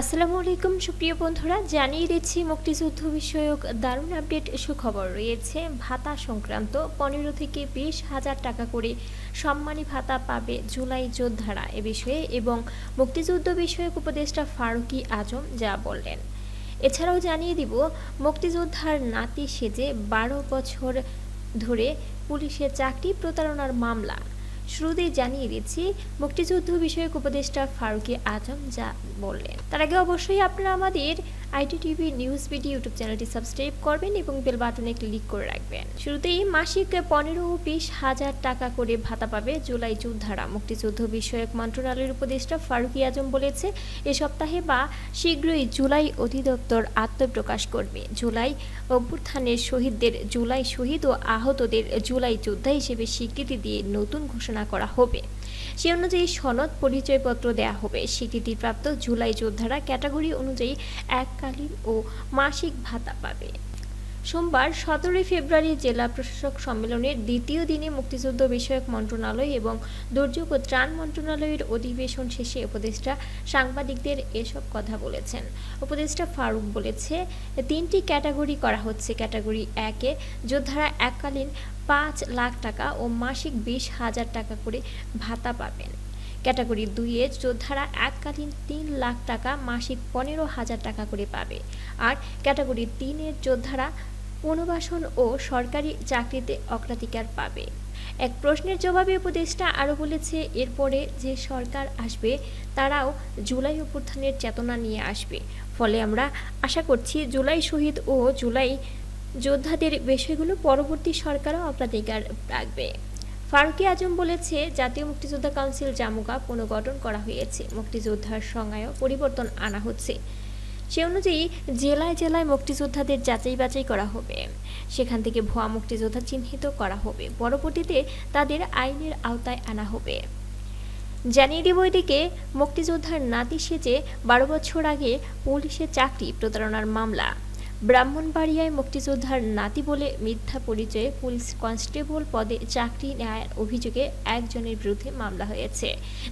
আসসালামু আলাইকুম, সুপ্রিয় বন্ধুরা। জানিয়ে দিচ্ছি, মুক্তিযুদ্ধ বিষয়ক দারুণ আপডেট সুখবর রয়েছে। ভাতা সংক্রান্ত পনেরো থেকে বিশ হাজার টাকা করে সম্মানী ভাতা পাবে জুলাই যোদ্ধারা এ বিষয়ে এবং মুক্তিযুদ্ধ বিষয়ক উপদেষ্টা ফারুকি আজম যা বললেন। এছাড়াও জানিয়ে দিব, মুক্তিযোদ্ধার নাতি সেজে বারো বছর ধরে পুলিশের চাকরি প্রতারণার মামলা। শুরুতেই জানিয়ে দিচ্ছি মুক্তিযুদ্ধ বিষয়ক উপদেষ্টা ফারুকি আজম যা বললেন। তার আগে অবশ্যই আপনারা আমাদের IT TV news BD YouTube চ্যানেলটি সাবস্ক্রাইব করবেন এবং বেল বাটনে ক্লিক করে রাখবেন। শুরুতেই মাসিক পনেরো ও বিশ হাজার টাকা করে ভাতা পাবে জুলাই যোদ্ধারা। মুক্তিযুদ্ধ বিষয়ক মন্ত্রণালয়ের উপদেষ্টা ফারুকি আজম বলেছে, এ সপ্তাহে বা শীঘ্রই জুলাই অধিদপ্তর আত্মপ্রকাশ করবে। জুলাই অভ্যুত্থানের শহীদদের, জুলাই শহীদ ও আহতদের জুলাই যোদ্ধা হিসেবে স্বীকৃতি দিয়ে নতুন ঘোষণা করা হবে। সে অনুযায়ী সনদ, পরিচয়পত্র দেয়া হবে। স্বীকৃতিপ্রাপ্ত জুলাই যোদ্ধারা ক্যাটাগরি অনুযায়ী এককালীন ও মাসিক ভাতা পাবে। সোমবার সতেরোই ফেব্রুয়ারি জেলা প্রশাসক সম্মেলনের দ্বিতীয় দিনে মুক্তিযুদ্ধ বিষয়ক মন্ত্রণালয় এবং দুর্যোগ ও ত্রাণ মন্ত্রণালয়ের অধিবেশন শেষে উপদেষ্টা সাংবাদিকদের এসব কথা বলেছেন। উপদেষ্টা ফারুক বলেছে, তিনটি ক্যাটাগরি করা হচ্ছে। ক্যাটাগরি একে যোদ্ধারা এককালীন পাঁচ লাখ টাকা ও মাসিক বিশ হাজার টাকা করে ভাতা পাবেন। ক্যাটাগরি দুইয়ে যোদ্ধারা এককালীন তিন লাখ টাকা, মাসিক পনেরো হাজার টাকা করে পাবে। আর ক্যাটাগরি তিনের যোদ্ধারা পুনর্বাসন ও সরকারি চাকরিতে অগ্রাধিকার পাবে। এক প্রশ্নের জবাবে উপদেষ্টা আরও বলেছে, এরপরে যে সরকার আসবে, তারাও জুলাই অভ্যুত্থানের চেতনা নিয়ে আসবে। ফলে আমরা আশা করছি, জুলাই শহীদ ও জুলাই যোদ্ধাদের বিষয়গুলো পরবর্তী সরকারও অগ্রাধিকার রাখবে। ফারুকি আজম বলেছে, জাতীয় মুক্তিযোদ্ধা কাউন্সিল জামুকা পুনর্গঠন করা হয়েছে। মুক্তিযোদ্ধার সংজ্ঞায়ও পরিবর্তন আনা হচ্ছে। সে অনুযায়ী জেলায় জেলায় মুক্তিযোদ্ধাদের যাচাই বাছাই করা হবে। সেখান থেকে ভুয়া মুক্তিযোদ্ধা চিহ্নিত করা হবে। পরবর্তীতে তাদের আইনের আওতায় আনা হবে। জানিয়ে দিব এদিকে, মুক্তিযোদ্ধার নাতি সেজে বারো বছর আগে পুলিশের চাকরি প্রতারণার মামলা। ব্রাহ্মণবাড়িয়ায় মুক্তিযোদ্ধার নাতি বলে মিথ্যা পরিচয়ে পুলিশ কনস্টেবল পদে চাকরি নেয়ার অভিযোগে একজনের বিরুদ্ধে মামলা হয়েছে।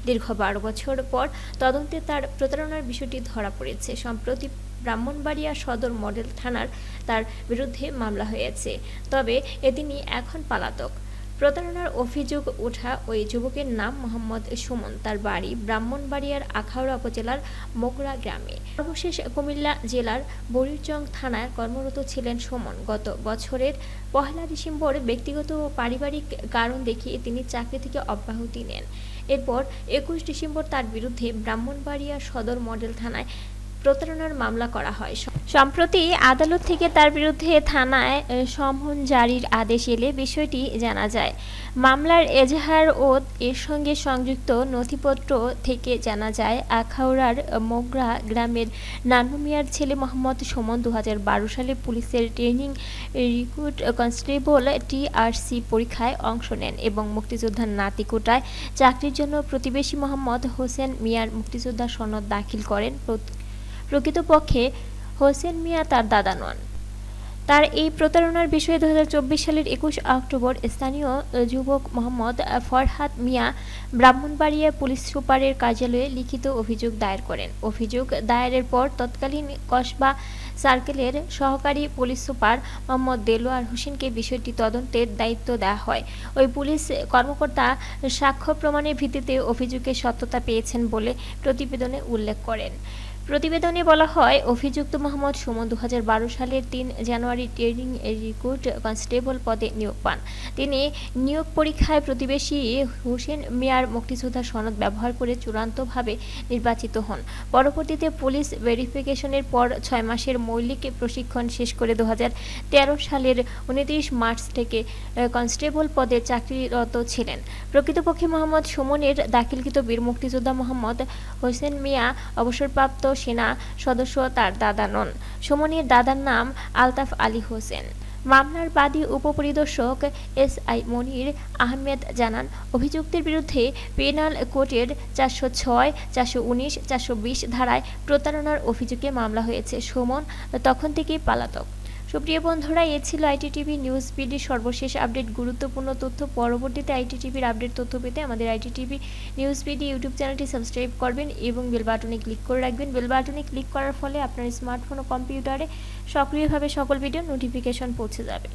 দীর্ঘ বারো বছর পর তদন্তে তার প্রতারণার বিষয়টি ধরা পড়েছে। সম্প্রতি ব্রাহ্মণবাড়িয়া সদর মডেল থানার তার বিরুদ্ধে মামলা হয়েছে। তবে এদিনই এখন পালাতক। প্রতারণার অভিযোগ ওঠা ওই যুবকের নাম মোহাম্মদ সুমন। তার বাড়ি ব্রাহ্মণবাড়িয়ার আখাউড়া উপজেলার মোগরা গ্রামে। সর্বশেষ কুমিল্লা জেলার বরিরচং থানায় কর্মরত ছিলেন সুমন। গত বছরের পহেলা ডিসেম্বর ব্যক্তিগত ও পারিবারিক কারণ দেখিয়ে তিনি চাকরি থেকে অব্যাহতি নেন। এরপর একুশ ডিসেম্বর তার বিরুদ্ধে ব্রাহ্মণবাড়িয়া সদর মডেল থানায় প্রতারণার মামলা করা হয়। সম্প্রতি আদালত থেকে তার বিরুদ্ধে থানায় সমন জারির আদেশ এলে বিষয়টি জানা যায়। মামলার এজাহার ও এর সঙ্গে সংযুক্ত নথিপত্র থেকে জানা যায়, আখাউড়ার মোগরা গ্রামের নানু মিয়ার ছেলে মোহাম্মদ সুমন দুহাজার বারো সালে পুলিশের ট্রেনিং রিক্রুট কনস্টেবল টিআরসি পরীক্ষায় অংশ নেন এবং মুক্তিযোদ্ধার নাতিকোটায় চাকরির জন্য প্রতিবেশী মোহাম্মদ হোসেন মিয়ার মুক্তিযোদ্ধা সনদ দাখিল করেন। প্রকৃতপক্ষে হোসেন মিয়া তার দাদা নন। তার এই প্রতারণার বিষয়ে দুই হাজার চব্বিশ সালের একুশ অক্টোবর স্থানীয় যুবক মোহাম্মদ ফরহাদ মিয়া ব্রাহ্মণবাড়িয়া পুলিশ সুপারের কার্যালয়ে লিখিত অভিযোগ দায়ের করেন। অভিযোগ দায়েরের পর তৎকালীন কসবা সার্কেলের সহকারী পুলিশ সুপার মোহাম্মদ দেলোয়ার হোসেনকে বিষয়টি তদন্তের দায়িত্ব দেওয়া হয়। ওই পুলিশ কর্মকর্তা সাক্ষ্য প্রমাণের ভিত্তিতে অভিযোগের সত্যতা পেয়েছেন বলে প্রতিবেদনে উল্লেখ করেন। প্রতিবেদনে বলা হয়, অভিযুক্ত মোহাম্মদ সুমন দু হাজার বারো সালের তিন জানুয়ারি ট্রেনিং রিক্রুট কনস্টেবল পদে নিয়োগ পান। তিনি নিয়োগ পরীক্ষায় প্রতিবেশী হোসেন মিয়ার মুক্তিযোদ্ধা সনদ ব্যবহার করে চূড়ান্তভাবে নির্বাচিত হন। পরবর্তীতে পুলিশ ভেরিফিকেশনের পর ছয় মাসের মৌলিক প্রশিক্ষণ শেষ করে দু হাজার তেরো সালের উনত্রিশ মার্চ থেকে কনস্টেবল পদে চাকরিরত ছিলেন। প্রকৃতপক্ষে মোহাম্মদ সুমনের দাখিলকৃত বীর মুক্তিযোদ্ধা মোহাম্মদ হোসেন মিয়া অবসরপ্রাপ্ত সেনা সদস্য তার দাদা নন। সুমনির দাদার নাম আলতাফ আলী হোসেন। মামলার বাদী উপপরিদর্শক এস আই মনির আহমেদ জানান, অভিযুক্তের বিরুদ্ধে পেনাল কোর্টের চারশো ছয়, চারশো উনিশ, চারশো বিশ ধারায় প্রতারণার অভিযোগে মামলা হয়েছে। সুমন তখন থেকেই পালাতক। সুপ্রিয় বন্ধুরা, এ ছিল আইটিটিভি নিউজ বিডির সর্বশেষ আপডেট। গুরুত্বপূর্ণ তথ্য পরবর্তীতে আইটি টিভির আপডেট তথ্য পেতে আমাদের IT TV news BD YouTube চ্যানেলটি সাবস্ক্রাইব করবেন এবং বেল বাটনে ক্লিক করে রাখবেন। বেল বাটনে ক্লিক করার ফলে আপনার স্মার্টফোন ও কম্পিউটারে সক্রিয়ভাবে সকল ভিডিও নোটিফিকেশন পৌঁছে যাবে।